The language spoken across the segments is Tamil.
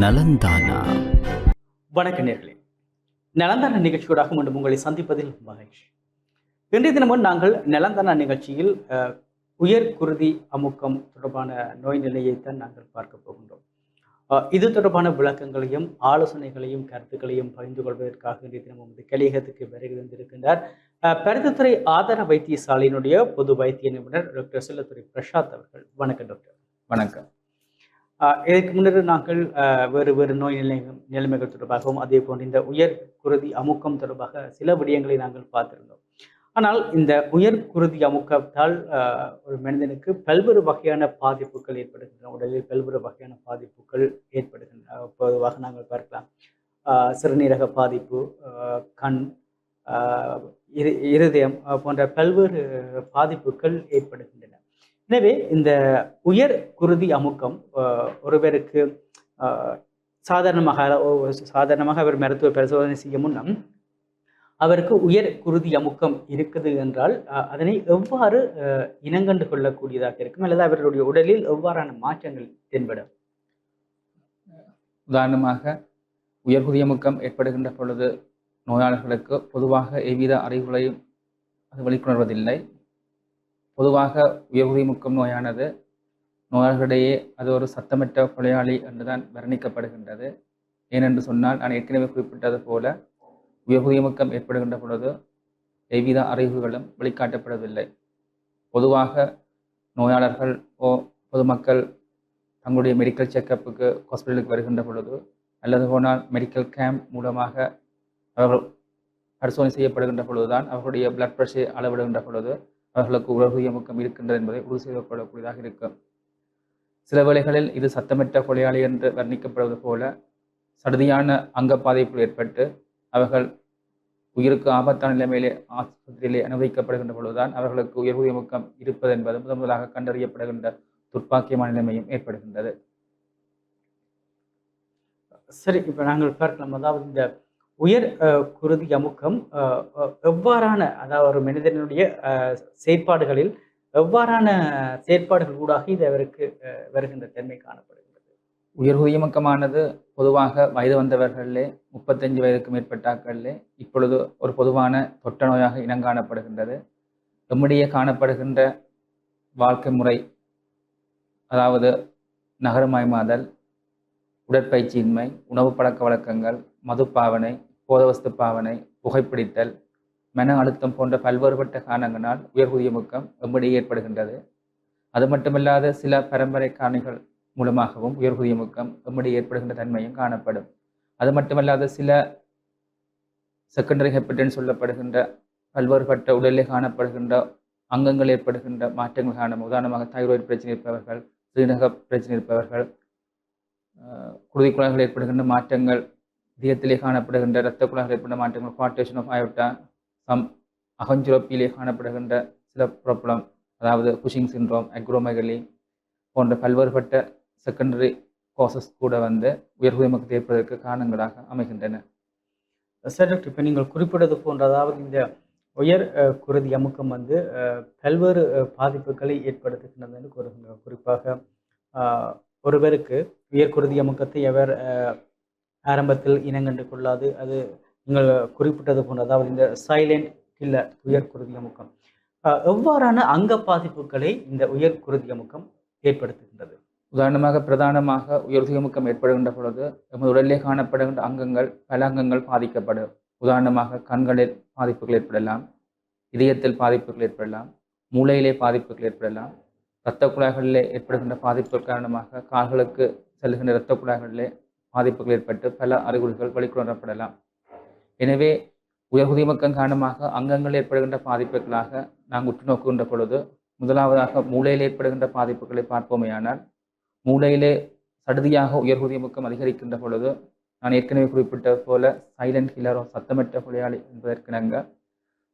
நலந்தானா? வணக்க நேர்களே. நலந்தான நிகழ்ச்சியோடாக மீண்டும் உங்களை சந்திப்பதில் மகிழ்ச்சி. இன்றைய தினமும் நாங்கள் நலந்தான நிகழ்ச்சியில் அஹ், உயர் குருதி அமுக்கம் தொடர்பான நோய் நிலையைத்தான் நாங்கள் பார்க்க போகின்றோம். இது தொடர்பான விளக்கங்களையும் ஆலோசனைகளையும் கருத்துக்களையும் பகிர்ந்து கொள்வதற்காக இன்றைய தினம் நமது கலியகத்துக்கு வருகை தந்திருக்கின்றார். அஹ், பருத்தித்துறை ஆதார வைத்தியசாலையினுடைய பொது வைத்திய நிபுணர் டாக்டர் செல்லத்துறை பிரசாத் அவர்கள். வணக்கம் டாக்டர். வணக்கம். இதற்கு முன்னர் நாங்கள் வேறு வேறு நோய் நிலை நிலைமைகள் தொடர்பாகவும் அதே போன்று இந்த உயர் குருதி அமுக்கம் தொடர்பாக சில விடயங்களை நாங்கள் பார்த்திருந்தோம். ஆனால் இந்த உயர் குருதி அமுக்கத்தால் ஒரு மனிதனுக்கு பல்வேறு வகையான பாதிப்புகள் ஏற்படுகின்றன. உடலில் பல்வேறு வகையான பாதிப்புகள் ஏற்படுகின்றன. பொதுவாக நாங்கள் பார்க்கலாம். சிறுநீரக பாதிப்பு கண் இரு இருதயம் போன்ற பல்வேறு பாதிப்புகள் ஏற்படுகின்றன. எனவே இந்த உயர் குருதி அமுக்கம் ஒருவருக்கு சாதாரணமாக ஓ- சாதாரணமாக அவர் மருத்துவ பரிசோதனை செய்ய முன்னம் அவருக்கு உயர் குருதி அமுக்கம் இருக்குது என்றால் அதனை எவ்வாறு இனங்கண்டு கொள்ளக்கூடியதாக இருக்கும் அல்லது அவர்களுடைய உடலில் எவ்வாறான மாற்றங்கள் தென்படும்? உதாரணமாக உயர்குதி அமுக்கம் ஏற்படுகின்ற பொழுது நோயாளர்களுக்கு பொதுவாக எவ்வித அறிவுகளையும் அது வெளிக்கொணர்வதில்லை. பொதுவாக உயர்குடிமுக்கம் நோயானது நோயாளர்களிடையே அது ஒரு சத்தமற்ற கொலையாளி என்றுதான் வர்ணிக்கப்படுகின்றது. ஏனென்று சொன்னால் நான் ஏற்கனவே குறிப்பிட்டது போல உயர்குடிமுக்கம் ஏற்படுகின்ற பொழுது எவ்வித அறிவுகளும் வெளிக்காட்டப்படவில்லை. பொதுவாக நோயாளர்கள் ஓ பொதுமக்கள் தங்களுடைய மெடிக்கல் செக்கப்புக்கு ஹாஸ்பிட்டலுக்கு வருகின்ற பொழுது அல்லது போனால் மெடிக்கல் கேம்ப் மூலமாக அவர்கள் பரிசோதனை செய்யப்படுகின்ற பொழுதுதான் அவர்களுடைய பிளட் ப்ரெஷர் அளவிடுகின்ற பொழுது அவர்களுக்கு உலகிய முக்கம் இருக்கின்றது என்பதை உறுதி செய்து கொள்ளக்கூடியதாக இருக்கும் சில வேளைகளில் இது சத்தமற்ற கொலையாளி என்று வர்ணிக்கப்படுவது போல சடுதியான அங்க பாதிப்பு ஏற்பட்டு அவர்கள் உயிருக்கு ஆபத்தான நிலைமையிலே ஆஸ்பத்திரியிலே அனுபவிக்கப்படுகின்ற பொழுதுதான் அவர்களுக்கு உயர் முக்கம் இருப்பது என்பது முதன் முதலாக கண்டறியப்படுகின்ற துர்ப்பாக்கியமான நிலைமையும் ஏற்படுகின்றது. சரி இப்போ நாங்கள் பார்க்கலாம். அதாவது இந்த உயர் குருதி அமுக்கம் எவ்வாறான அதாவது ஒரு மனிதனுடைய செயற்பாடுகளில் எவ்வாறான செயற்பாடுகள் ஊடாக இது அவருக்கு வருகின்ற தன்மை காணப்படுகிறது உயர் குதியமுக்கமானது பொதுவாக வயது வந்தவர்களிலே முப்பத்தஞ்சு வயதுக்கு மேற்பட்டாக்களிலே இப்பொழுது ஒரு பொதுவான தொட்ட நோயாக இனங்காணப்படுகின்றது நம்முடைய காணப்படுகின்ற வாழ்க்கை முறை அதாவது நகரமயமாதல் உடற்பயிற்சியின்மை உணவு பழக்க வழக்கங்கள் மதுப்பாவனை போதவஸ்து பாவனை புகைப்பிடித்தல் மன அழுத்தம் போன்ற பல்வேறுபட்ட காரணங்களால் உயர்குதிய முக்கம் எம்மிடையே ஏற்படுகின்றது. அது மட்டுமல்லாத சில பரம்பரை காரணிகள் மூலமாகவும் உயர்குதிய முக்கம் எம்மிடையே ஏற்படுகின்ற தன்மையும் காணப்படும். அது மட்டுமல்லாத சில செகண்டரி ஹெப்படைன் சொல்லப்படுகின்ற பல்வேறுபட்ட உடலில் காணப்படுகின்ற அங்கங்கள் ஏற்படுகின்ற மாற்றங்கள் காணும் உதாரணமாக தைராய்டு பிரச்சனை இருப்பவர்கள் சிறுநீரக பிரச்சனை இருப்பவர்கள் குருதி குழாய்கள் ஏற்படுகின்ற மாற்றங்கள் இதயத்திலே காணப்படுகின்ற இரத்த குழாய்கள் ஏற்படுகின்ற மாற்றங்கள் குவாட்டேஷன் ஆஃப் ஆயோட்டா சம் அகஞ்சுரப்பிலே காணப்படுகின்ற சில ப்ராப்ளம் அதாவது குஷிங் சின்ரோம் அக்ரோமெகலி போன்ற பல்வேறுபட்ட செகண்டரி காசஸ் கூட வந்து உயர் மக்கள் ஏற்பதற்கு காரணங்களாக அமைகின்றன. சார் டாக்டர் இப்போ நீங்கள் குறிப்பிட்டது போன்ற அதாவது இந்த உயர் குருதி அமுக்கம் வந்து பல்வேறு பாதிப்புகளை ஏற்படுத்துகின்றதுன்னு கூறுகின்ற குறிப்பாக ஒருவருக்கு உயர் குருதி அமுக்கத்தை எவர் ஆரம்பத்தில் இனங்கண்டு கொள்ளாது. அது நீங்கள் குறிப்பிட்டது போன்ற அதாவது இந்த சைலண்ட் கில்லர் உயர் குருதி அமுக்கம் எவ்வாறான அங்க பாதிப்புகளை இந்த உயர் குருதி அமுக்கம் ஏற்படுத்துகின்றது? உதாரணமாக பிரதானமாக உயர்குதி முக்கம் ஏற்படுகின்ற பொழுது நமது உடலிலே காணப்படுகின்ற அங்கங்கள் பல அங்கங்கள் பாதிக்கப்படும். உதாரணமாக கண்களில் பாதிப்புகள் ஏற்படலாம் இதயத்தில் பாதிப்புகள் ஏற்படலாம் மூளையிலே பாதிப்புகள் ஏற்படலாம் இரத்த குழாய்களிலே ஏற்படுகின்ற பாதிப்புகள் காரணமாக கால்களுக்கு செல்கின்ற இரத்த குழாய்களிலே பாதிப்புகள் ஏற்பட்டு பல அறிகுறிகள் வெளிக்கொணரப்படலாம். எனவே உயர்குதி மக்கம் காரணமாக அங்கங்கள் ஏற்படுகின்ற பாதிப்புகளாக நாங்கள் உற்று நோக்குகின்ற பொழுது முதலாவதாக மூளையில் ஏற்படுகின்ற பாதிப்புகளை பார்ப்போமேயானால் மூளையிலே சடுதியாக உயர்குதிய முக்கம் அதிகரிக்கின்ற பொழுது நான் ஏற்கனவே குறிப்பிட்ட போல சைலண்ட் கில்லரோ சத்தமற்ற கொலையாளி என்பதற்கிணங்க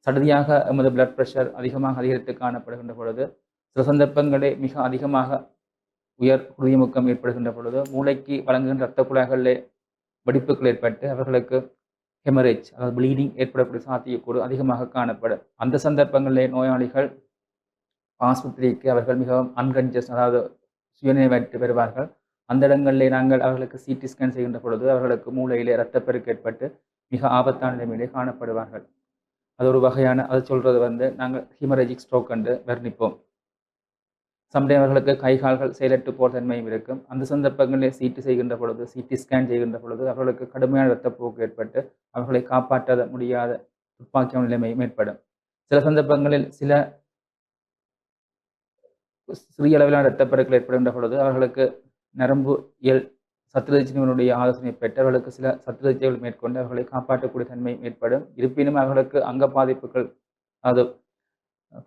சடுதியாக எமது பிளட் ப்ரெஷர் அதிகமாக அதிகரித்து காணப்படுகின்ற பொழுது சில சந்தர்ப்பங்களே மிக அதிகமாக உயர் உறுதிமுக்கம் ஏற்படுகின்ற பொழுது மூளைக்கு வழங்குகின்ற இரத்த குழாய்களிலே வெடிப்புகள் ஏற்பட்டு அவர்களுக்கு ஹெமரேஜ் அதாவது ப்ளீடிங் ஏற்படக்கூடிய சாத்தியக்கூறு அதிகமாக காணப்படும். அந்த சந்தர்ப்பங்களிலே நோயாளிகள் ஆஸ்பத்திரிக்கு அவர்கள் மிகவும் அன்கன்ஜஸ் அதாவது சுயநினைவற்று பெறுவார்கள். அந்த இடங்களிலே நாங்கள் அவர்களுக்கு சிடி ஸ்கேன் செய்கின்ற பொழுது அவர்களுக்கு மூளையிலே இரத்தப்பெருக்கு ஏற்பட்டு மிக ஆபத்தான நிலைமையிலே காணப்படுவார்கள். அது ஒரு வகையான அதை சொல்றது வந்து நாங்கள் ஹிமரேஜிக் ஸ்ட்ரோக் என்று வர்ணிப்போம். சம்டைம் கை கால்கள் செயலற்று போர் தன்மையும் இருக்கும். அந்த சந்தர்ப்பங்களில் சீட்டு செய்கின்ற பொழுது சிடி ஸ்கேன் செய்கின்ற பொழுது அவர்களுக்கு கடுமையான இரத்தப்போக்கு ஏற்பட்டு அவர்களை காப்பாற்ற முடியாத துப்பாக்கிய நிலைமையும் ஏற்படும். சில சந்தர்ப்பங்களில் சில சிறிய அளவிலான இரத்தப்பெருக்கள் ஏற்படுகின்ற பொழுது அவர்களுக்கு நரம்பு இயல் சத்துரச்சினுடைய ஆலோசனை பெற்று அவர்களுக்கு சில சத்துரச்சிகள் மேற்கொண்டு அவர்களை காப்பாற்றக்கூடிய தன்மை ஏற்படும். இருப்பினும் அவர்களுக்கு அங்க பாதிப்புகள் அது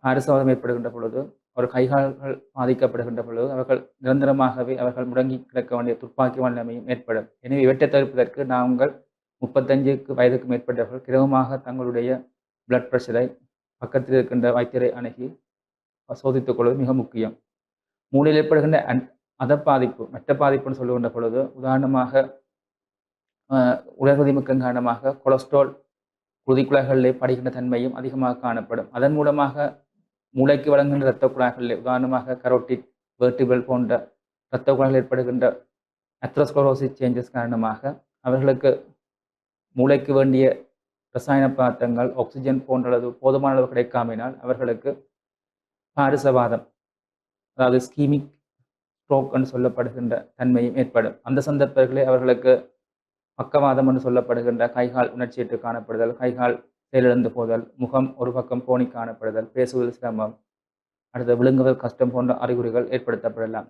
பாரிசவாதம் ஏற்படுகின்ற பொழுது ஒரு கைகால்கள் பாதிக்கப்படுகின்ற பொழுது அவர்கள் நிரந்தரமாகவே அவர்கள் முடங்கி கிடக்க வேண்டிய துப்பாக்கி நிலைமையும் ஏற்படும். எனவே இவற்றை தவிர்ப்பதற்கு நாங்கள் முப்பத்தஞ்சுக்கு வயதுக்கு மேற்பட்டவர்கள் கிரமமாக தங்களுடைய பிளட் ப்ரெஷரை பக்கத்தில் இருக்கின்ற வைத்தியரை அணுகி சோதித்துக் கொள்வது மிக முக்கியம். மூளையில் ஏற்படுகின்ற அன் அத பாதிப்பு மற்ற பாதிப்புன்னு சொல்லுகின்ற பொழுது உதாரணமாக உடற்பதிமுக்கம் காரணமாக கொலஸ்ட்ரால் குருதிக்குழாய்களிலே படிக்கின்ற தன்மையும் அதிகமாக காணப்படும். அதன் மூலமாக மூளைக்கு வழங்குகின்ற இரத்த குழாய்களிலே உதாரணமாக கரோட்டிட் வேர்டிபிள் போன்ற இரத்த குழாய்கள் ஏற்படுகின்ற அத்ரோஸ்க்ளரோசிஸ் சேஞ்சஸ் காரணமாக அவர்களுக்கு மூளைக்கு வேண்டிய ரசாயன பதார்த்தங்கள் ஆக்சிஜன் போன்ற அளவு போதுமான அளவு கிடைக்காமினால் அவர்களுக்கு பாரிசவாதம் அதாவது ஸ்கீமிக் ஸ்ட்ரோக் என்று சொல்லப்படுகின்ற தன்மையும் ஏற்படும். அந்த சந்தர்ப்பங்களே அவர்களுக்கு பக்கவாதம் என்று சொல்லப்படுகின்ற கைகால் உணர்ச்சியற்று காணப்படுதல். கைகால் செயலிழந்து போதல் முகம் ஒரு பக்கம் கோணி காணப்படுதல் பேசுவதில் சிரமம் அடுத்த விழுங்குவதல் கஷ்டம் போன்ற அறிகுறிகள் ஏற்படுத்தப்படலாம்.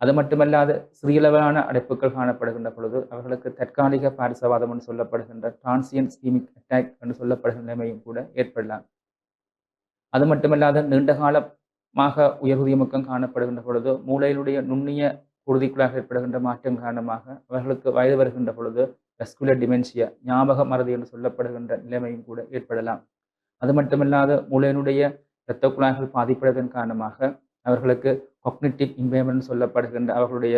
அது மட்டுமல்லாது சிறியளவிலான அடைப்புகள் காணப்படுகின்ற பொழுது அவர்களுக்கு தற்காலிக பாரிசவாதம் என்று சொல்லப்படுகின்ற டிரான்சியன் ஸ்கீமிக் அட்டாக் என்று சொல்லப்படுகின்ற நிலைமையும் கூட ஏற்படலாம். அது மட்டுமல்லாது நீண்ட காலமாக உயர்வுதிய காணப்படுகின்ற பொழுது மூளையிலுடைய நுண்ணிய குருதிக்குள்ளாக ஏற்படுகின்ற மாற்றம் காரணமாக அவர்களுக்கு வயது வருகின்ற பொழுது வெஸ்குலர் டிமென்ஷியா ஞாபக மறதி என்று சொல்லப்படுகின்ற நிலைமையும் கூட ஏற்படலாம். அது மட்டுமல்லாத மூளையினுடைய இரத்த குழாய்கள் பாதிப்படைவதன் காரணமாக அவர்களுக்கு கொக்னிட்டிவ் இம்பேமெண்ட் சொல்லப்படுகின்ற அவர்களுடைய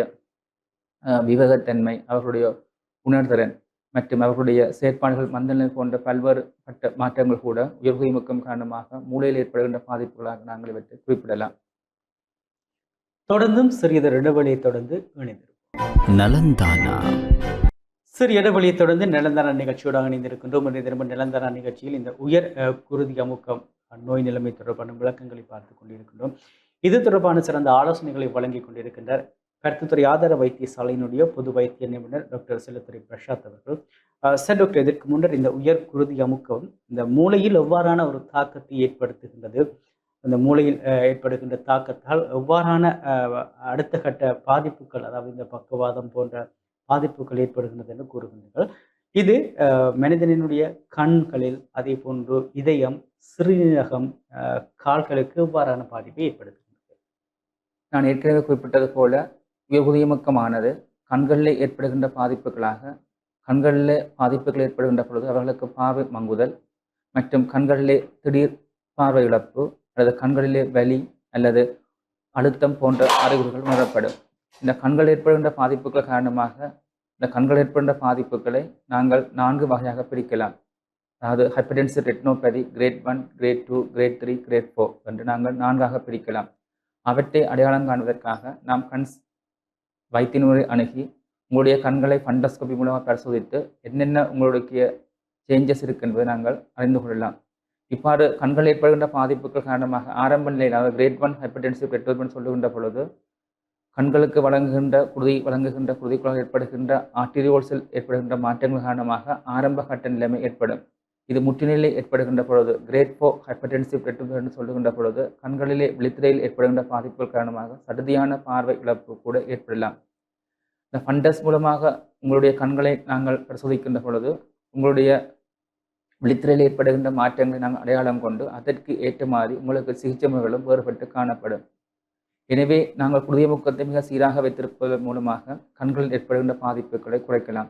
விவேகத்தன்மை அவர்களுடைய உணர்திறன் மற்றும் அவர்களுடைய செயற்பாடுகள் மந்தநிலை போன்ற பல்வேறு பட்ட மாற்றங்கள் கூட உயர்வு காரணமாக மூளையில் ஏற்படுகின்ற பாதிப்புகளாக நாங்கள் இவற்றை குறிப்பிடலாம். தொடர்ந்தும் சிறியதொரு இடைவெளியை தொடர்ந்து இணைந்திருக்கும் நலந்தானா சிறு இடைவெளியை தொடர்ந்து நிலந்தர நிகழ்ச்சியோடு இணைந்திருக்கின்றோம். இன்றைய தினமும் நிலந்தான நிகழ்ச்சியில் இந்த உயர் குருதி அமுக்கம் நோய் நிலைமை தொடர்பான விளக்கங்களை பார்த்து கொண்டிருக்கின்றோம். இது தொடர்பான சிறந்த ஆலோசனைகளை வழங்கி கொண்டிருக்கின்றார் கருத்துத்துறை ஆதார வைத்தியசாலையினுடைய பொது வைத்திய நிபுணர் டாக்டர் செல்லத்துறை பிரசாத் அவர்கள். சார் டாக்டர் இதற்கு முன்னர் இந்த உயர் குருதி அமுக்கம் இந்த மூளையில் எவ்வாறான ஒரு தாக்கத்தை ஏற்படுத்துகின்றது? அந்த மூளையில் ஏற்படுகின்ற தாக்கத்தால் எவ்வாறான அடுத்த கட்ட பாதிப்புகள் அதாவது இந்த பக்கவாதம் போன்ற பாதிப்புகள் ஏற்படுகின்றது என்று கூறுகின்றனர் இது மனிதனினுடைய கண்களில் அதே போன்று இதயம் சிறுநீரகம் கால்களுக்கு இவ்வாறான பாதிப்பை ஏற்படுத்துகின்றது? நான் ஏற்கனவே குறிப்பிட்டது போல உயர்குதியமுக்கமானது கண்களில் ஏற்படுகின்ற பாதிப்புகளாக கண்களிலே பாதிப்புகள் ஏற்படுகின்ற பொழுது அவர்களுக்கு பார்வை மங்குதல் மற்றும் கண்களிலே திடீர் பார்வை இழப்பு அல்லது கண்களிலே வலி அல்லது அழுத்தம் போன்ற அறிகுறிகள் உணரப்படும். இந்த கண்கள் ஏற்படுகின்ற பாதிப்புகள் காரணமாக இந்த கண்கள் ஏற்படுகின்ற பாதிப்புகளை நாங்கள் நான்கு வகையாக பிரிக்கலாம். அதாவது hypertensive retinopathy grade one grade two grade three grade four என்று நாங்கள் நான்காக பிரிக்கலாம். அவற்றை அடையாளம் காண்பதற்காக நாம் கண் வைத்தியமுறை அணுகி உங்களுடைய கண்களை ஃபண்டஸ்கோபி மூலமாக பரிசோதித்து என்னென்ன உங்களுடைய சேஞ்சஸ் இருக்கு என்பதை நாங்கள் அறிந்து கொள்ளலாம். இவ்வாறு கண்கள் ஏற்படுகின்ற பாதிப்புகள் காரணமாக ஆரம்ப நிலையில் அதாவது கிரேட் ஒன் ஹைப்பர்டென்சிவ் ரெட்ரோபன் சொல்லுகின்ற பொழுது கண்களுக்கு வழங்குகின்ற குருதி வழங்குகின்ற குருதிக்குழாய் ஏற்படுகின்ற ஆர்டீரியோல்ஸில் ஏற்படுகின்ற மாற்றங்கள் காரணமாக ஆரம்ப கட்ட நிலைமை ஏற்படும். இது முற்றுநிலை ஏற்படுகின்ற பொழுது கிரேட் ஃபோ ஹைப்பர்டென்சிவ் ரெட்ரோபன் என்று சொல்லுகின்ற பொழுது கண்களிலே விழித்திரையில் ஏற்படுகின்ற பாதிப்புகள் காரணமாக சடுதியான பார்வை இழப்பு கூட ஏற்படலாம். இந்த ஃபண்டஸ் மூலமாக உங்களுடைய கண்களை நாங்கள் பரிசோதிக்கின்ற பொழுது உங்களுடைய விழித்திரையில் ஏற்படுகின்ற மாற்றங்களை நாங்கள் அடையாளம் கொண்டு அதற்கு ஏற்ற மாதிரி உங்களுக்கு சிகிச்சை முறைகளும் வேறுபட்டு காணப்படும். எனவே நாங்கள் புதிய முக்கத்தை மிக சீராக வைத்திருப்பதன் மூலமாக கண்களில் ஏற்படுகின்ற பாதிப்புகளை குறைக்கலாம்.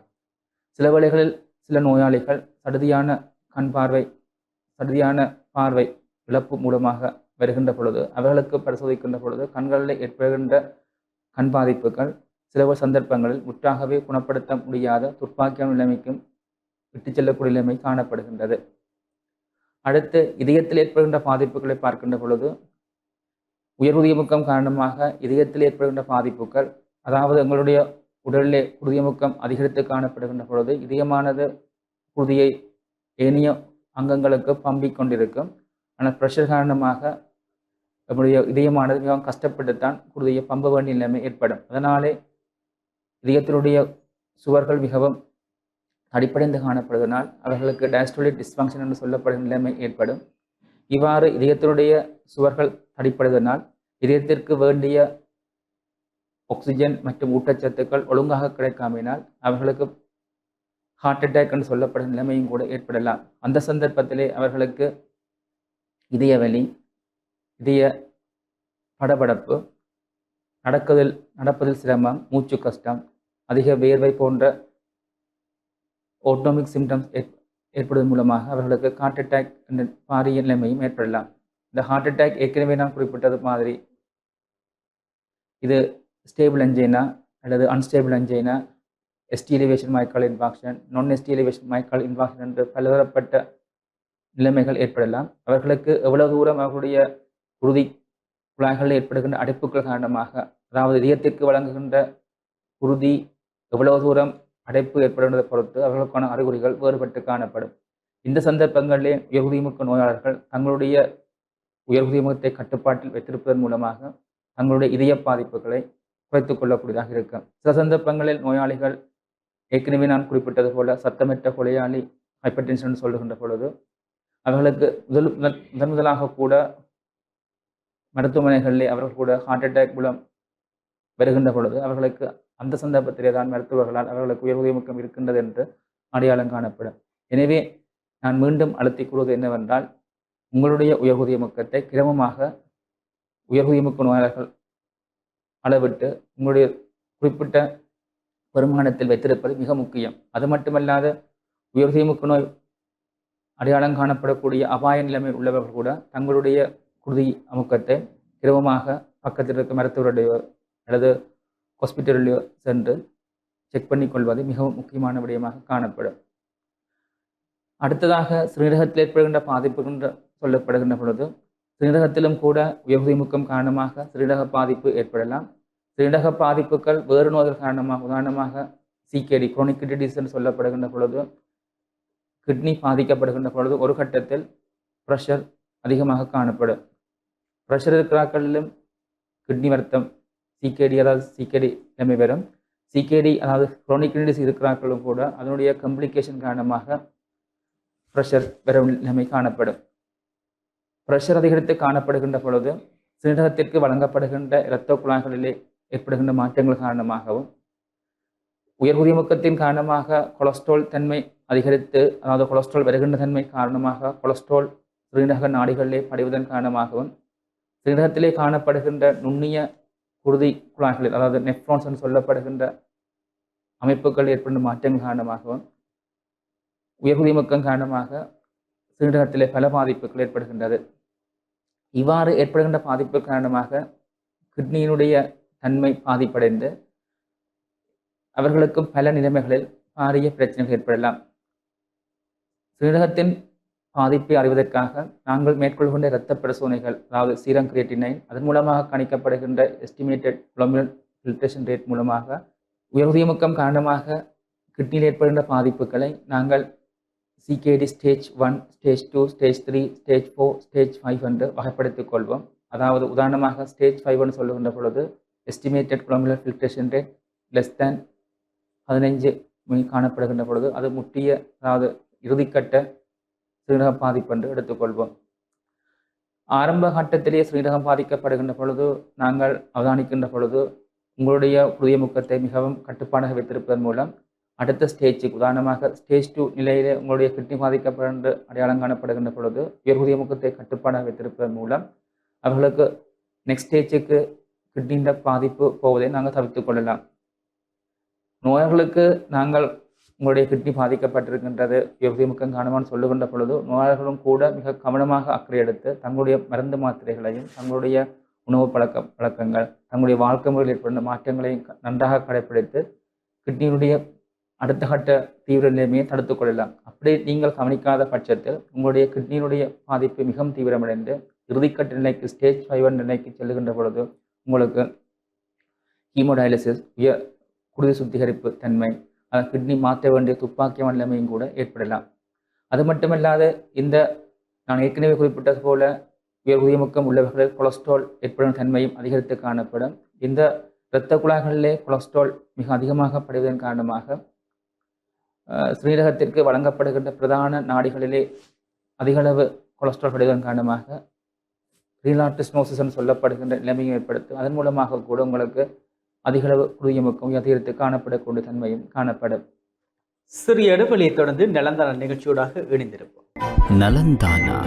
சில வேளைகளில் சில நோயாளிகள் சடுதியான கண் பார்வை சடுதியான பார்வை இழப்பு மூலமாக வருகின்ற பொழுது அவர்களுக்கு பரிசோதிக்கின்ற பொழுது கண்களில் ஏற்படுகின்ற கண் பாதிப்புகள் சில சந்தர்ப்பங்களில் முற்றாகவே குணப்படுத்த முடியாத துப்பாக்கிய நிலைமைக்கும் விட்டுச் செல்லக்கூடிய நிலைமை காணப்படுகின்றது. அடுத்து இதயத்தில் ஏற்படுகின்ற பாதிப்புகளை பார்க்கின்ற பொழுது உயர் முக்கம் காரணமாக இதயத்தில் ஏற்படுகின்ற பாதிப்புகள் அதாவது எங்களுடைய உடலிலே குருதியமுக்கம் அதிகரித்து காணப்படுகின்ற பொழுது இதயமானது குருதியை ஏனைய அங்கங்களுக்கு பம்பிக் கொண்டிருக்கும். ஆனால் ப்ரெஷர் காரணமாக நம்முடைய இதயமானது மிகவும் கஷ்டப்பட்டுத்தான் குருதியை பம்ப வேண்டிய நிலைமை ஏற்படும். அதனாலே இதயத்தினுடைய சுவர்கள் மிகவும் அடிப்படைந்து காணப்படுவதனால் அவர்களுக்கு டயஸ்டோலிக் டிஸ்ஃபங்க்ஷன் என்று சொல்லப்படும் நிலைமை ஏற்படும். இவ்வாறு இதயத்தினுடைய சுவர்கள் தடிப்படுவதனால் இதயத்திற்கு வேண்டிய ஆக்சிஜன் மற்றும் ஊட்டச்சத்துக்கள் ஒழுங்காக கிடைக்காமையினால் அவர்களுக்கு ஹார்ட் அட்டாக் என்று சொல்லப்படும் நிலைமையும் கூட ஏற்படலாம். அந்த சந்தர்ப்பத்திலே அவர்களுக்கு இதய வலி இதய படபடப்பு நடக்குதில் நடப்பதில் சிரமம் மூச்சு கஷ்டம் அதிக வேர்வை போன்ற ஓட்டோமிக் சிம்டம்ஸ் ஏற்படுவதன் மூலமாக அவர்களுக்கு ஹார்ட் அட்டாக் என்ற பாரிய நிலைமையும் ஏற்படலாம். இந்த ஹார்ட் அட்டாக் ஏற்கனவே நான் குறிப்பிட்டது மாதிரி இது ஸ்டேபிள் என்ஜைனா அல்லது unstable angina ST elevation myocardial infarction நான் எஸ்டிலிவேஷன் மைக்கால் இன்ஃபாக்ஷன் என்று பலதரப்பட்ட நிலைமைகள் ஏற்படலாம். அவர்களுக்கு எவ்வளவு தூரம் அவர்களுடைய உறுதி குழாய்களில் ஏற்படுகின்ற அடைப்புகள் காரணமாக அதாவது இதயத்திற்கு வழங்குகின்ற குருதி எவ்வளவு தூரம் அடைப்பு ஏற்படுவதை பொறுத்து அவர்களுக்கான அறிகுறிகள் வேறுபட்டு காணப்படும். இந்த சந்தர்ப்பங்களிலே உயர்குதிமுக நோயாளர்கள் தங்களுடைய உயர்குதிமுகத்தை கட்டுப்பாட்டில் வைத்திருப்பதன் மூலமாக தங்களுடைய இதய பாதிப்புகளை குறைத்துக் கொள்ளக்கூடியதாக இருக்கும். சில சந்தர்ப்பங்களில் நோயாளிகள் ஏற்கனவே நான் குறிப்பிட்டது போல சத்தமிட்ட கொலையாளி ஹைப்பர் டென்ஷன் சொல்லுகின்ற பொழுது அவர்களுக்கு முதல் முதல் முதன் முதலாக கூட மருத்துவமனைகளிலே அவர்கள் கூட ஹார்ட் அட்டாக் மூலம் வருகின்ற பொழுது அவர்களுக்கு அந்த சந்தர்ப்பத்திலே தான் மருத்துவர்களால் அவர்களுக்கு உயர் உதயமுக்கம் இருக்கின்றது என்று அடையாளம் காணப்படும். எனவே நான் மீண்டும் அழுத்தி கூறுவது என்னவென்றால் உங்களுடைய உயர் உதயமுக்கத்தை கிரமமாக உயர் உதயமுக்க நோயாளர்கள் அளவிட்டு உங்களுடைய குறிப்பிட்ட வருமானத்தில் வைத்திருப்பது மிக முக்கியம். அது மட்டுமல்லாத உயர் உதயமுக்க நோய் அடையாளம் காணப்படக்கூடிய அபாய நிலைமையில் உள்ளவர்கள் கூட தங்களுடைய குருதி அமுக்கத்தை கிரமமாக பக்கத்தில் இருக்க மருத்துவருடைய அல்லது ஹாஸ்பிட்டலில் சென்று செக் பண்ணி கொள்வது மிகவும் முக்கியமான விடயமாக காணப்படும். அடுத்ததாக சிறுநீரகத்தில் ஏற்படுகின்ற பாதிப்புகின்ற சொல்லப்படுகின்ற பொழுது சிறுநீரகத்திலும் கூட உயர்வுதிமுக்கம் காரணமாக சிறுநீரக பாதிப்பு ஏற்படலாம். சிறுநீரக பாதிப்புகள் வேறு நோய்கள் காரணமாக உதாரணமாக சிகேடி குரோனிக் கிட்னி டிசீஸ் சொல்லப்படுகின்ற பொழுது கிட்னி பாதிக்கப்படுகின்ற பொழுது ஒரு கட்டத்தில் ப்ரெஷர் அதிகமாக காணப்படும். ப்ரெஷர் இருக்கிறாக்களிலும் கிட்னி வருத்தம் சிகேடி அதாவது சிகேடி நிலைமை வரும். சிகேடி அதாவது குரோனிக் கிட்னிஸ் இருக்கிறார்களும் கூட அதனுடைய கம்ப்ளிகேஷன் காரணமாக ப்ரெஷர் வர நிலைமை காணப்படும். ப்ரெஷர் அதிகரித்து காணப்படுகின்ற பொழுது சிறுநீரகத்திற்கு வழங்கப்படுகின்ற இரத்த குழாய்களிலே ஏற்படுகின்ற மாற்றங்கள் காரணமாகவும் உயர் உதிமுக்கத்தின் காரணமாக கொலஸ்ட்ரால் தன்மை அதிகரித்து அதாவது கொலஸ்ட்ரால் வருகின்ற தன்மை காரணமாக கொலஸ்ட்ரால் சிறுநீரக நாடிகளிலே படிவதன் காரணமாகவும் சிறுநீரகத்திலே காணப்படுகின்ற நுண்ணிய குருதி குழாய்களில் அதாவது நெஃப்ரான்ஸ் என்று சொல்லப்படுகின்ற அமைப்புகள் ஏற்படும் மாற்றங்கள் காரணமாகவும் உயர் காரணமாக சிறுநீரகத்திலே பல பாதிப்புகள் ஏற்படுகின்றது. இவ்வாறு ஏற்படுகின்ற பாதிப்பு காரணமாக கிட்னியினுடைய தன்மை பாதிப்படைந்து அவர்களுக்கும் பல நிலைமைகளில் பாரிய பிரச்சனைகள் ஏற்படலாம். சிறுநீரகத்தின் பாதிப்பை அறிவதற்காக நாங்கள் மேற்கொள்கின்ற இரத்த பரிசோதனைகள் அதாவது சீரம் கிரியேட்டினைன் அதன் மூலமாக கணிக்கப்படுகின்ற எஸ்டிமேட்டட் குளோமினல் ஃபில்ட்ரேஷன் ரேட் மூலமாக உயர்வுதியமுக்கம் காரணமாக கிட்னியில் ஏற்படுகின்ற பாதிப்புகளை நாங்கள் CKD stage one stage two stage three stage four stage five என்று வகைப்படுத்திக் கொள்வோம். அதாவது உதாரணமாக ஸ்டேஜ் ஃபைவ் என்று சொல்லுகின்ற பொழுது estimated glomerular filtration rate less than பதினைஞ்சு காணப்படுகின்ற பொழுது அது முட்டிய அதாவது இறுதிக்கட்ட ஸ்ரீரக பாதிப்பு என்று எடுத்துக்கொள்வோம். ஆரம்ப கட்டத்திலேயே ஸ்ரீரகம் பாதிக்கப்படுகின்ற பொழுது நாங்கள் அவதானிக்கின்ற பொழுது உங்களுடைய புதிய முக்கத்தை மிகவும் கட்டுப்பாடாக வைத்திருப்பதன் மூலம் அடுத்த ஸ்டேஜுக்கு உதாரணமாக ஸ்டேஜ் டூ நிலையிலே உங்களுடைய கிட்னி பாதிக்கப்படுகின்ற அடையாளம் காணப்படுகின்ற பொழுது உயர் புதிய முக்கத்தை கட்டுப்பாடாக வைத்திருப்பதன் மூலம் அவர்களுக்கு நெக்ஸ்ட் ஸ்டேஜுக்கு கிட்னியின் பாதிப்பு போவதை நாங்கள் தவிர்த்து கொள்ளலாம். நோயர்களுக்கு நாங்கள் உங்களுடைய கிட்னி பாதிக்கப்பட்டிருக்கின்றது முக்கம் காரணமானு சொல்லுகின்ற பொழுது நோயாளர்களும் கூட மிக கவனமாக அக்கறை எடுத்து தங்களுடைய மருந்து மாத்திரைகளையும் தங்களுடைய உணவு பழக்க பழக்கங்கள் தங்களுடைய வாழ்க்கை முறையில் ஏற்படும் மாற்றங்களையும் நன்றாக கடைப்பிடித்து கிட்னியினுடைய அடுத்த கட்ட தீவிர நிலைமையை தடுத்துக் கொள்ளலாம். அப்படி நீங்கள் கவனிக்காத பட்சத்தில் உங்களுடைய கிட்னியினுடைய பாதிப்பு மிகவும் தீவிரமடைந்து இறுதிக்கட்ட நிலைக்கு ஸ்டேஜ் ஃபைவ் நிலைக்கு செல்லுகின்ற பொழுது உங்களுக்கு ஹீமோடயாலிசிஸ் உயர் குருதி சுத்திகரிப்பு தன்மை கிட்னி மாற்ற வேண்டிய துப்பாக்கிய நிலைமையும் கூட ஏற்படலாம். அது மட்டுமல்லாது இந்த நான் ஏற்கனவே குறிப்பிட்டது போல உயர் உயர்முக்கம் உள்ளவர்களில் கொலஸ்ட்ரால் ஏற்படும் தன்மையும் அதிகரித்து காணப்படும். இந்த இரத்த குழாய்களிலே கொலஸ்ட்ரால் மிக அதிகமாக படுவதன் காரணமாக ஸ்ரீரகத்திற்கு வழங்கப்படுகின்ற பிரதான நாடிகளிலே அதிகளவு கொலஸ்ட்ரால் படுவதன் காரணமாக ரீலாட்டிஸ்மோசிஸ் என்று சொல்லப்படுகின்ற நிலைமையும் ஏற்படுத்தும். அதன் மூலமாக கூட உங்களுக்கு அதிகளவு குருதியமுக்கம் அதிகரித்து காணப்படக்கூடிய தன்மையும் காணப்படும். சிறிய இடைவெளியை தொடர்ந்து நிலந்தான நிகழ்ச்சியோடாக இணைந்திருப்போம். நலந்தானா.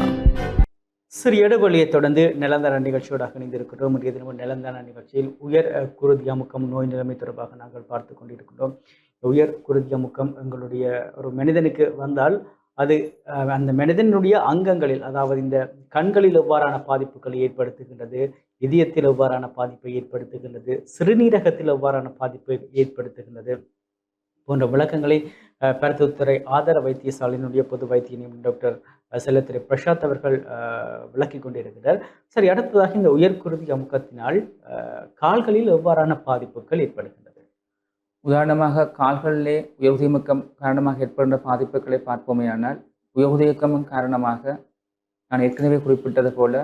சிறிய இடைவெளியை தொடர்ந்து நிலந்தான நிகழ்ச்சியோடாக இணைந்திருக்கிறோம் இன்றைய தினமும் நிலந்தான நிகழ்ச்சியில் உயர் அஹ், குருதி அமுக்கம் நோய் நிலைமை தொடர்பாக நாங்கள் பார்த்து கொண்டிருக்கிறோம் உயர் குருதி அமுக்கம் எங்களுடைய ஒரு மனிதனுக்கு வந்தால் அது அந்த மனிதனுடைய அங்கங்களில் அதாவது இந்த கண்களில் எவ்வாறான பாதிப்புகளை ஏற்படுத்துகின்றது இதயத்தில் எவ்வாறான பாதிப்பை ஏற்படுத்துகின்றது? சிறுநீரகத்தில் எவ்வாறான பாதிப்பை ஏற்படுத்துகின்றது? போன்ற விளக்கங்களை அஹ், ஆதார வைத்தியசாலையினுடைய பொது வைத்திய நிபுணர் டாக்டர் செல்லத்திரை பிரசாத் அவர்கள் விளக்கி விளக்கிக் கொண்டிருக்கிறார். சரி அடுத்ததாக இந்த உயர்குருதி அமுக்கத்தினால் கால்களில் எவ்வாறான பாதிப்புகள் ஏற்படுகின்றது? உதாரணமாக கால்களிலே உயர்வுதியமுக்கம் காரணமாக ஏற்படுகின்ற பாதிப்புகளை பார்ப்போமேயானால் உயர்வுதியக்கமும் காரணமாக நான் ஏற்கனவே குறிப்பிட்டது போல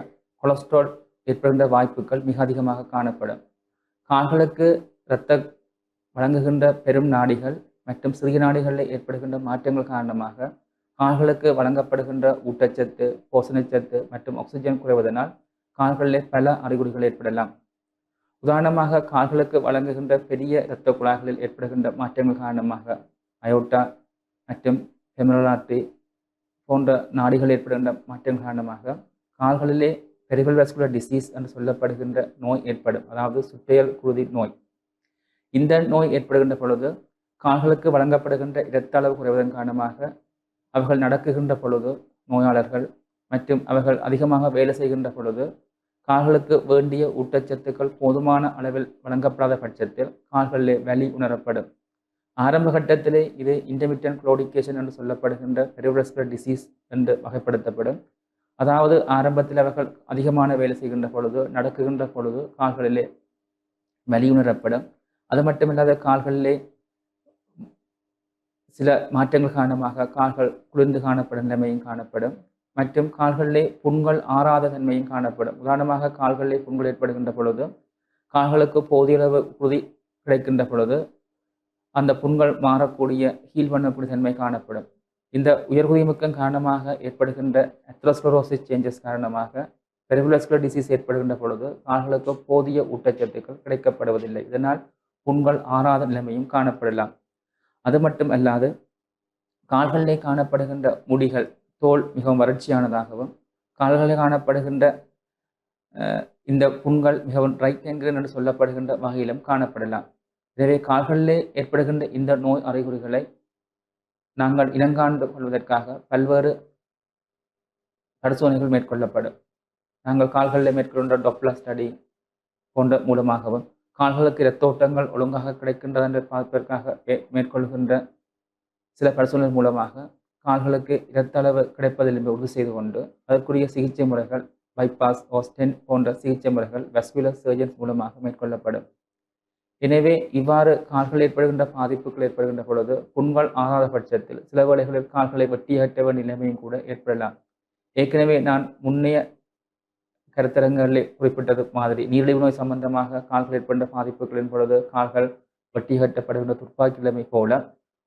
கொலஸ்ட்ரால் ஏற்படுகின்ற வாய்ப்புகள் மிக அதிகமாக காணப்படும். கால்களுக்கு இரத்த வழங்குகின்ற பெரும் நாடிகள் மற்றும் சிறிய நாடிகளில் ஏற்படுகின்ற மாற்றங்கள் காரணமாக கால்களுக்கு வழங்கப்படுகின்ற ஊட்டச்சத்து போசணச்சத்து மற்றும் ஆக்சிஜன் குறைவதனால் கால்களிலே பல அறிகுறிகள் ஏற்படலாம். உதாரணமாக கால்களுக்கு வழங்குகின்ற பெரிய இரத்த குழாய்களில் ஏற்படுகின்ற மாற்றங்கள் காரணமாக அயோட்டா மற்றும் ஹெமரோலாட்ரி போன்ற நாடிகள் ஏற்படுகின்ற மாற்றங்கள் காரணமாக கால்களிலே பெரிபல் வேஸ்குலர் டிசீஸ் என்று சொல்லப்படுகின்ற நோய் ஏற்படும். அதாவது சுற்றையல் குருதி நோய். இந்த நோய் ஏற்படுகின்ற பொழுது கால்களுக்கு வழங்கப்படுகின்ற இரத்த அளவு குறைவதன் காரணமாக அவர்கள் நடக்குகின்ற பொழுது நோயாளர்கள் மற்றும் அவர்கள் அதிகமாக வேலை செய்கின்ற பொழுது கால்களுக்கு வேண்டிய ஊட்டச்சத்துக்கள் போதுமான அளவில் வழங்கப்படாத பட்சத்தில் கால்களிலே வலி உணரப்படும். ஆரம்ப கட்டத்திலே இது இன்டர்மிட்டன்ட் குளோடிகேஷன் என்று சொல்லப்படுகின்ற பெரிவரஸ்குலர் டிசீஸ் என்று வகைப்படுத்தப்படும். அதாவது ஆரம்பத்தில் அவர்கள் அதிகமான வேலை செய்கின்ற பொழுது நடக்குகின்ற பொழுது கால்களிலே வலியுணரப்படும். அது மட்டுமில்லாத கால்களிலே சில மாற்றங்கள் காரணமாக கால்கள் குளிர்ந்து காணப்படும் நிலைமையும் காணப்படும். மற்றும் கால்களிலே புண்கள் ஆறாத தன்மையும் காணப்படும். உதாரணமாக கால்களிலே புண்கள் ஏற்படுகின்ற பொழுது கால்களுக்கு போதிய அளவு உறுதி கிடைக்கின்ற பொழுது அந்த புண்கள் மாறக்கூடிய ஹீல் பண்ணக்கூடிய தன்மை காணப்படும். இந்த உயர்குதிமுக்கம் காரணமாக ஏற்படுகின்ற அத்ரோஸ்க்ளரோசிஸ் சேஞ்சஸ் காரணமாக பெரிபுலஸ்குலர் டிசீஸ் ஏற்படுகின்ற பொழுது கால்களுக்கு போதிய ஊட்டச்சத்துக்கள் கிடைக்கப்படுவதில்லை. இதனால் புண்கள் ஆறாத நிலைமையும் காணப்படலாம். அது மட்டும் அல்லாது கால்களிலே காணப்படுகின்ற முடிகள் தோல் மிகவும் வறட்சியானதாகவும் கால்களில் காணப்படுகின்ற இந்த புண்கள் மிகவும் ரைட் என்று சொல்லப்படுகின்ற வகையிலும் காணப்படலாம். எனவே கால்களிலே ஏற்படுகின்ற இந்த நோய் அறிகுறிகளை நாங்கள் இனங்காண்டு கொள்வதற்காக பல்வேறு பரிசோதனைகள் மேற்கொள்ளப்படும். நாங்கள் கால்களில் மேற்கொண்ட டொப்ளர் ஸ்டடி போன்ற மூலமாகவும் கால்களுக்கு இரத்தோட்டங்கள் ஒழுங்காக கிடைக்கின்றன என்று பார்ப்பதற்காக மே- மேற்கொள்கின்ற சில பரிசோதனை மூலமாக கால்களுக்கு இரத்த அளவு கிடைப்பதில் என்று உறுதி செய்து கொண்டு அதற்குரிய சிகிச்சை முறைகள் பைபாஸ் ஓஸ்டென் போன்ற சிகிச்சை முறைகள் வெஸ்குலர் சர்ஜன்ஸ் மூலமாக மேற்கொள்ளப்படும். எனவே இவ்வாறு கால்கள் ஏற்படுகின்ற பாதிப்புகள் ஏற்படுகின்ற பொழுது புண்கள் ஆகாத பட்சத்தில் சில வேளைகளில் கால்களை வெட்டியகற்ற வேண்டிய நிலைமையும் கூட ஏற்படலாம். ஏற்கனவே நான் முன்னைய கருத்தரங்களில் குறிப்பிட்டது மாதிரி நீரிழிவு நோய் சம்பந்தமாக கால்கள் ஏற்படுகின்ற பாதிப்புகளின் பொழுது கால்கள் வெட்டியகற்றப்படுகின்ற துப்பாக்கி நிலைமை போல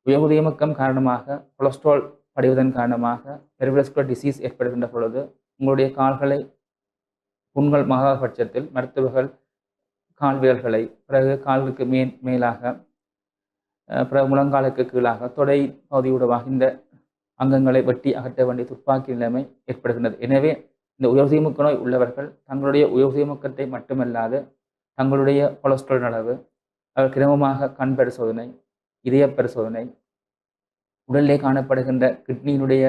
உயகுதியமக்கம் காரணமாக கொலஸ்ட்ரால் படிவதன் காரணமாக பெருவிலஸ்குலர் டிசீஸ் ஏற்படுகின்ற பொழுது உங்களுடைய கால்களை புண்கள் மாறாத பட்சத்தில் மருத்துவர்கள் கால் விரல்களை பிறகு காலுக்கு மேல் மேலாக பிறகு முழங்காலுக்கு கீழாக தொடை பகுதியுடவாக இந்த அங்கங்களை வெட்டி அகற்ற வேண்டிய துப்பாக்கி நிலைமை ஏற்படுகின்றது. எனவே இந்த உயர்சீமுக்க நோய் உள்ளவர்கள் தங்களுடைய உயர்சீமுக்கத்தை மட்டுமல்லாது தங்களுடைய கொலஸ்ட்ரால் அளவு அவர் கிரமமாக கண் பரிசோதனை இதய பரிசோதனை உடலிலே காணப்படுகின்ற கிட்னியினுடைய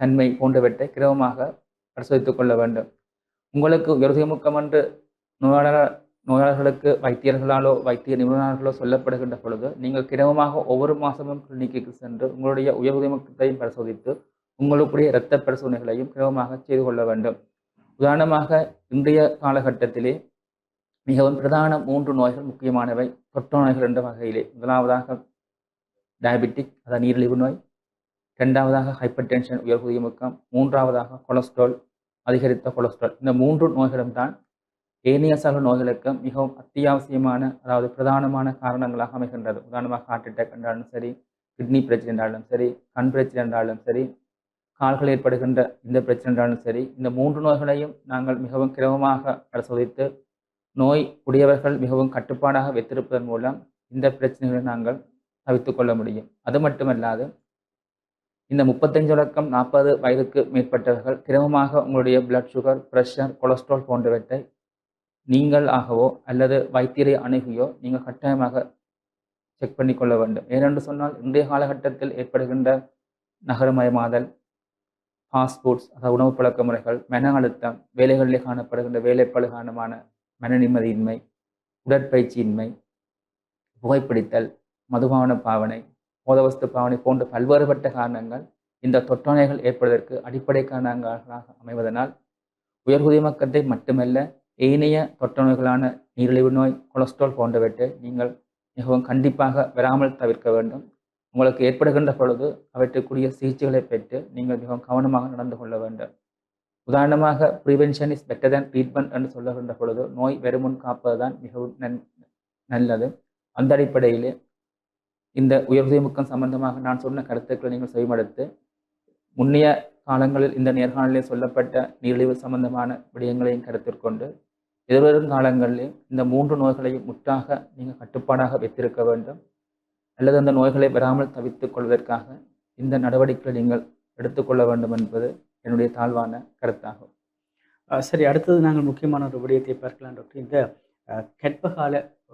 தன்மை போன்றவற்றை கிரமமாக பரிசோதித்துக் கொள்ள வேண்டும். உங்களுக்கு உயர்சீமுக்கம் என்று நோயாளர் நோயாளர்களுக்கு வைத்தியர்களாலோ வைத்திய நிபுணர்களோ சொல்லப்படுகின்ற பொழுது நீங்கள் கிரமமாக ஒவ்வொரு மாதமும் கிளினிக்கு சென்று உங்களுடைய உயர்தீமுக்கத்தையும் பரிசோதித்து உங்களுக்குரிய இரத்த பரிசோதனைகளையும் கிரமமாக செய்து கொள்ள வேண்டும். உதாரணமாக இன்றைய காலகட்டத்திலே மிகவும் பிரதான மூன்று நோய்கள் முக்கியமானவை. தொற்று நோய்கள் என்ற வகையிலே. முதலாவதாக டயபெட்டிக் அதாவது நீரிழிவு நோய். இரண்டாவதாக ஹைப்பர் டென்ஷன் உயர் முக்கம் மூன்றாவதாக கொலஸ்ட்ரால் அதிகரித்த கொலஸ்ட்ரால் இந்த மூன்று நோய்களும் தான் ஏனைய சக நோய்களுக்கு மிகவும் அத்தியாவசியமான அதாவது பிரதானமான காரணங்களாக அமைகின்றது. உதாரணமாக ஹார்ட் அட்டாக் என்றாலும் சரி கிட்னி பிரச்சனை என்றாலும் சரி கண் பிரச்சனை என்றாலும் சரி கால்கள் ஏற்படுகின்ற இந்த பிரச்சனை என்றாலும் சரி இந்த மூன்று நோய்களையும் நாங்கள் மிகவும் கிரமமாக பரிசோதித்து நோய் உடையவர்கள் மிகவும் கட்டுப்பாடாக வைத்திருப்பதன் மூலம் இந்த பிரச்சனைகளை நாங்கள் தவித்து கொள்ள முடியும். அது மட்டுமல்லாது இந்த முப்பத்தஞ்சு வழக்கம் நாற்பது வயதுக்கு மேற்பட்டவர்கள் கிரமமாக உங்களுடைய பிளட் சுகர் ப்ரெஷர் கொலஸ்ட்ரால் போன்றவற்றை நீங்கள் ஆகவோ அல்லது வைத்தியரை அணுகியோ நீங்கள் கட்டாயமாக செக் பண்ணி கொள்ள வேண்டும். ஏனென்று சொன்னால் இன்றைய காலகட்டத்தில் ஏற்படுகின்ற நகரமயமாதல் ஃபாஸ்ட் ஃபுட்ஸ் அதாவது உணவு பழக்க முறைகள் மன அழுத்தம் வேலைகளிலே காணப்படுகின்ற வேலைப்பழு காரணமான மன நிம்மதியின்மை உடற்பயிற்சியின்மை புகைப்பிடித்தல் மதுபான பாவனை போதவஸ்து பாவனை போன்ற பல்வேறுபட்ட காரணங்கள் இந்த தொற்றுநோய்கள் ஏற்படுவதற்கு அடிப்படை காரணங்களாக அமைவதனால் உயர்குதிமக்கத்தை மட்டுமல்ல ஏனைய தொற்று நோய்களான நீரிழிவு நோய் கொலஸ்ட்ரால் போன்றவற்றை நீங்கள் மிகவும் கண்டிப்பாக வராமல் தவிர்க்க வேண்டும். உங்களுக்கு ஏற்படுகின்ற பொழுது அவற்றுக்குரிய சிகிச்சைகளை பெற்று நீங்கள் மிகவும் கவனமாக நடந்து கொள்ள வேண்டும். உதாரணமாக prevention is better than treatment என்று சொல்லுகின்ற பொழுது நோய் வெறுமுன் காப்பதுதான் மிகவும் நன் நல்லது. அந்த அடிப்படையிலே இந்த உயர்தயமுக்கம் சம்பந்தமாக நான் சொன்ன கருத்துக்களை நீங்கள் செவிமடுத்து முன்னைய காலங்களில் இந்த நேர்காணலில் சொல்லப்பட்ட நீரிழிவு சம்பந்தமான விடயங்களையும் கருத்தில் கொண்டு எதிர்வரும் காலங்களில் இந்த மூன்று நோய்களையும் முற்றாக நீங்கள் கட்டுப்பாடாக வைத்திருக்க வேண்டும். அல்லது அந்த நோய்களை வராமல் தவித்துக் கொள்வதற்காக இந்த நடவடிக்கைகளை நீங்கள் எடுத்துக்கொள்ள வேண்டும் என்பது என்னுடைய தாழ்வான கருத்தாகும். சரி அடுத்தது நாங்கள் முக்கியமான ஒரு விடயத்தை பார்க்கலாம் டாக்டர். இந்த கற்பகால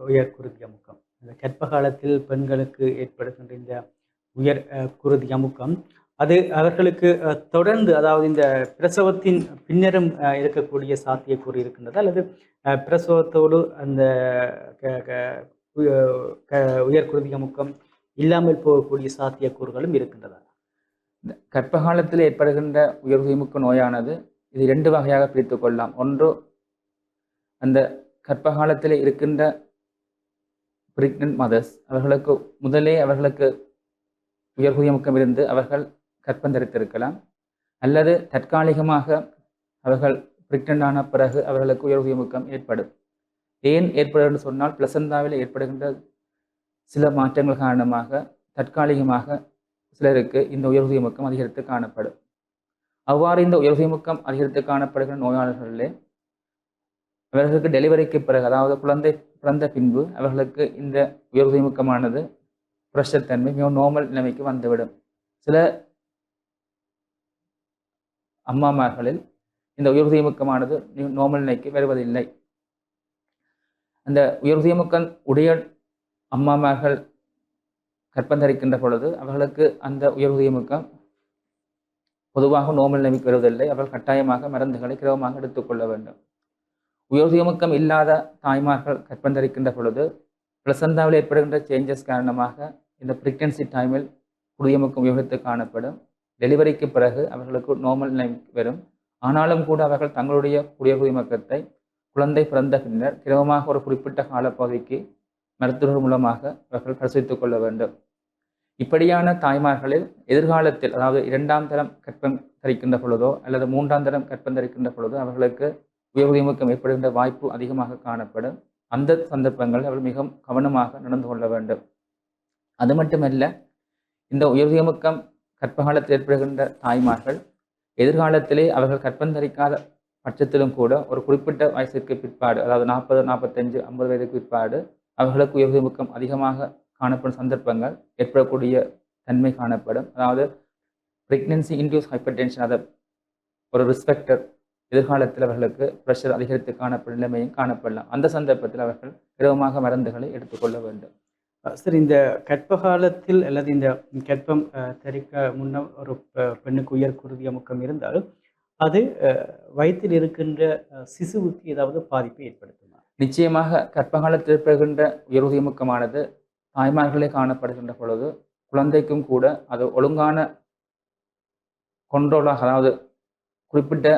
உயர் குருதி அமுக்கம். இந்த கற்பகாலத்தில் பெண்களுக்கு ஏற்படுகின்ற இந்த உயர் குருதி அமுக்கம் அது அவர்களுக்கு தொடர்ந்து அதாவது இந்த பிரசவத்தின் பின்னரும் இருக்கக்கூடிய சாத்தியக்கூறு இருக்கின்றது. அல்லது பிரசவத்தோடு அந்த க- க- க- இல்லாமல் போகக்கூடிய சாத்தியக்கூறுகளும் இருக்கின்றதா இந்த கர்ப்ப காலத்தில் ஏற்படுகின்ற உயர்குதிமுக்க நோயானது இது இரண்டு வகையாக பிரித்து கொள்ளலாம். ஒன்று அந்த கர்ப்ப காலத்தில் இருக்கின்ற பிரெக்னன்ட் மதர்ஸ் அவர்களுக்கு முதலே அவர்களுக்கு உயர்குதிமுக்கம் இருந்து அவர்கள் கற்பந்தரித்திருக்கலாம். அல்லது தற்காலிகமாக அவர்கள் பிரெக்னன்ட் ஆன பிறகு அவர்களுக்கு உயர்குயமுக்கம் ஏற்படும். ஏன் ஏற்படும் சொன்னால் பிளசந்தாவில் ஏற்படுகின்ற சில மாற்றங்கள் காரணமாக தற்காலிகமாக சிலருக்கு இந்த உயர்வுமுக்கம் அதிகரித்து காணப்படும். அவ்வாறு இந்த உயர்வுமுக்கம் அதிகரித்து காணப்படுகிற நோயாளர்களிலே அவர்களுக்கு டெலிவரிக்கு பிறகு அதாவது குழந்தை பிறந்த பின்பு அவர்களுக்கு இந்த உயர்வுமுக்கமானது பிரஷர் தன்மை மிகவும் நோமல் நிலைமைக்கு வந்துவிடும். சில அம்மாமார்களில் இந்த உயர்தீமுக்கமானது நோமல் நிலைக்கு வருவதில்லை. அந்த உயர்தீமுக்கம் உடைய அம்மாமார்கள் கற்பந்தரிக்கின்ற பொழுது அவர்களுக்கு அந்த உயர்வுமுக்கம் பொதுவாக நோமல் நிலைமைக்கு வருவதில்லை. அவர்கள் கட்டாயமாக மருந்துகளை கிரமமாக எடுத்துக்கொள்ள வேண்டும். உயர்வுமுக்கம் இல்லாத தாய்மார்கள் கற்பந்தரிக்கின்ற பொழுது பிளசந்தாவில் ஏற்படுகின்ற சேஞ்சஸ் காரணமாக இந்த பிரெக்னன்சி டைமில் குடியமுக்கம் உபயோகித்து காணப்படும். டெலிவரிக்கு பிறகு அவர்களுக்கு நோமல் நிலை வரும் ஆனாலும் கூட அவர்கள் தங்களுடைய குடியகுதிமக்கத்தை குழந்தை பிறந்த பின்னர் கிரமமாக ஒரு குறிப்பிட்ட காலப்பகுதிக்கு மருத்துவர் மூலமாக அவர்கள் பரிசோதித்துக் கொள்ள வேண்டும். இப்படியான தாய்மார்களில் எதிர்காலத்தில் அதாவது இரண்டாம் தரம் கற்பம் தரிக்கின்ற பொழுதோ அல்லது மூன்றாம் தரம் கற்பம் தரிக்கின்ற பொழுதோ அவர்களுக்கு உயர்வுமுக்கம் ஏற்படுகின்ற வாய்ப்பு அதிகமாக காணப்படும். அந்த சந்தர்ப்பங்களில் அவர்கள் மிகவும் கவனமாக நடந்து கொள்ள வேண்டும். அது மட்டுமல்ல இந்த உயர்வுமுக்கம் கற்பகாலத்தில் ஏற்படுகின்ற தாய்மார்கள் எதிர்காலத்திலே அவர்கள் கற்பந்தரிக்காத பட்சத்திலும் கூட ஒரு குறிப்பிட்ட வயசிற்கு பிற்பாடு அதாவது நாற்பது நாற்பத்தஞ்சு ஐம்பது வயதுக்கு பிற்பாடு அவர்களுக்கு உயர்வுமுக்கம் அதிகமாக காணப்படும் சந்தர்ப்பங்கள் ஏற்படக்கூடிய தன்மை காணப்படும். அதாவது பிரெக்னன்சி இன்டியூஸ் ஹைப்பர் டென்ஷன் அதை ஒரு ரிஸ்பெக்டர் எதிர்காலத்தில் அவர்களுக்கு ப்ரெஷர் அதிகரித்து காணப்படும் நிலைமையும் காணப்படலாம். அந்த சந்தர்ப்பத்தில் அவர்கள் திரவமாக மருந்துகளை எடுத்துக்கொள்ள வேண்டும். சரி இந்த கற்ப காலத்தில் அல்லது இந்த கற்பம் அஹ், முன்ன ஒரு பெண்ணுக்கு உயர் குருதி அமுக்கம் இருந்தால் அது வயிற்றில் இருக்கின்ற சிசுவுக்கு ஏதாவது பாதிப்பை ஏற்படுத்துமா? நிச்சயமாக கர்ப்பகாலத்தில் ஏற்படுகின்ற முக்கமானது தாய்மார்களே காணப்படுகின்ற பொழுது குழந்தைக்கும் கூட அது ஒழுங்கான கொண்டோலாக அதாவது குறிப்பிட்ட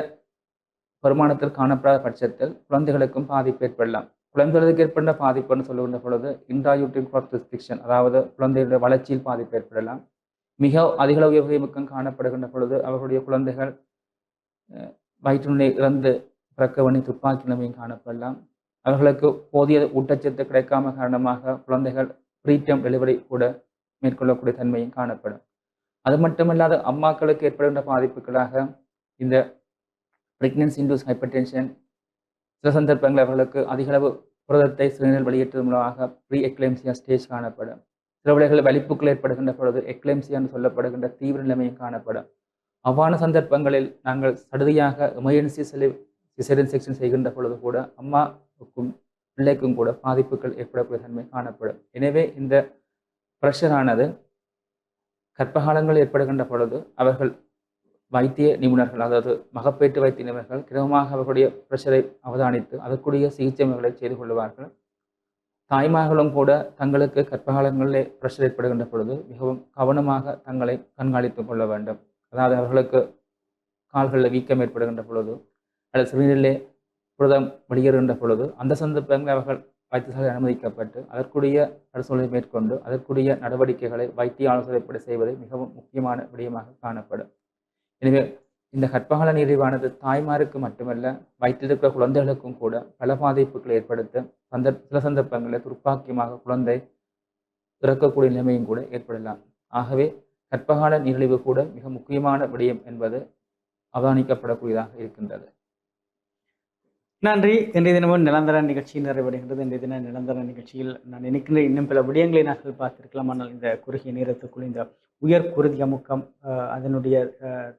வருமானத்தில் காணப்படாத பட்சத்தில் குழந்தைகளுக்கும் பாதிப்பு ஏற்படலாம். குழந்தைகளுக்கு ஏற்பட்ட பாதிப்புன்னு சொல்லுகின்ற பொழுது இன்ட்ராயூட்டிக் growth அதாவது குழந்தைகளுடைய வளர்ச்சியில் பாதிப்பு ஏற்படலாம். மிக அதிக அளவு உயர்முக்கம் காணப்படுகின்ற பொழுது அவர்களுடைய குழந்தைகள் வயிற்றுநிலை இறந்து பிறக்க வேண்டிய துப்பாக்கி நிலைமையும் காணப்படலாம். அவர்களுக்கு போதிய ஊட்டச்சத்து கிடைக்காம காரணமாக குழந்தைகள் ப்ரீட்டம் டெலிவரி கூட மேற்கொள்ளக்கூடிய தன்மையும் காணப்படும். அது மட்டுமல்லாத அம்மாக்களுக்கு ஏற்படுகின்ற பாதிப்புகளாக இந்த பிரெக்னன்சி இன்டூஸ் ஹைப்பர் டென்ஷன் சில சந்தர்ப்பங்கள் அவர்களுக்கு அதிகளவு புரதத்தை சிறுநீரில் வெளியேற்றுவதன் மூலமாக ப்ரீ எக்லேம்சியா ஸ்டேஜ் காணப்படும். சில வேளைகளில் வலிப்புகள் ஏற்படுகின்ற பொழுது எக்லேம்சியா என்று சொல்லப்படுகின்ற தீவிர நிலைமையும் காணப்படும். அவ்வாறு சந்தர்ப்பங்களில் நாங்கள் சடுதியாக எமர்ஜென்சி செலி சிசேரியன் செக்ஷன் செய்கின்ற பொழுது கூட அம்மாவுக்கும் பிள்ளைக்கும் கூட பாதிப்புகள் ஏற்படக்கூடிய தன்மை காணப்படும். எனவே இந்த ப்ரெஷரானது கர்ப்பகாலங்கள் ஏற்படுகின்ற பொழுது அவர்கள் வைத்திய நிபுணர்கள் அதாவது மகப்பேற்று வைத்திய நிபுணர்கள் கிரமமாக அவர்களுடைய ப்ரெஷரை அவதானித்து அதற்குரிய சிகிச்சை முறைகளை செய்து கொள்வார்கள் தாய்மார்களும் கூட தங்களுக்கு கர்ப்பகாலங்களிலே ப்ரெஷர் ஏற்படுகின்ற பொழுது மிகவும் கவனமாக தங்களை கண்காணித்துக் கொள்ள வேண்டும். அதாவது அவர்களுக்கு கால்களில் வீக்கம் ஏற்படுகின்ற பொழுது அல்லது சிறுநீரிலே புரதம் வெளியேறுகின்ற பொழுது அந்த சந்தர்ப்பங்களில் அவர்கள் வைத்தியசாலை அனுமதிக்கப்பட்டு அதற்குரிய பரிசோதனை மேற்கொண்டு அதற்குரிய நடவடிக்கைகளை வைத்திய ஆலோசனைப்படி செய்வது மிகவும் முக்கியமான விடயமாக காணப்படும். எனவே இந்த கற்பகால நிறைவானது தாய்மாருக்கு மட்டுமல்ல வயிற்றிருக்கிற குழந்தைகளுக்கும் கூட பல பாதிப்புகளை ஏற்படுத்த சந்தர்ப்ப சில சந்தர்ப்பங்களில் துர்ப்பாக்கியமாக குழந்தை இறக்கக்கூடிய நிலைமையும் கூட ஏற்படலாம். ஆகவே கற்பகால நீரிழிவு கூட மிக முக்கியமான விடயம் என்பது அவதானிக்கப்படக்கூடியதாக இருக்கின்றது. நன்றி. இன்றைய தினமும் நிலந்தர நிகழ்ச்சி நிறைவடைகின்றது. இன்றைய தின நிலந்தர நிகழ்ச்சியில் நான் நினைக்கின்ற இன்னும் பல விடயங்களை நாங்கள் பார்த்திருக்கலாம். ஆனால் இந்த குறுகிய நேரத்துக்குள் இந்த உயர் குருதி அமுக்கம் அதனுடைய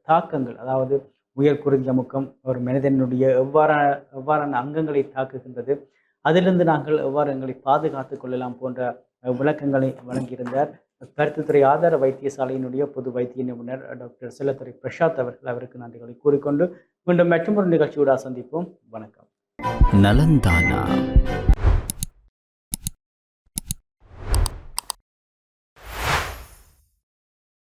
தாக்கங்கள் அதாவது உயர் குருதி அமுக்கம் ஒரு மனிதனுடைய எவ்வாறான எவ்வாறான அங்கங்களை தாக்குகின்றது அதிலிருந்து நாங்கள் எவ்வாறு எங்களை பாதுகாத்து கொள்ளலாம் போன்ற விளக்கங்களை வழங்கியிருந்தார். கருத்துத்துறை ஆதார வைத்தியசாலையினுடைய பொது வைத்திய நிபுணர் டாக்டர் செல்லத்துறை பிரசாத் அவர்கள் அவருக்கு நன்றிகளை கூறிக்கொண்டு மீண்டும் மற்றொரு நிகழ்ச்சியோட சந்திப்போம். வணக்கம். நலந்தானா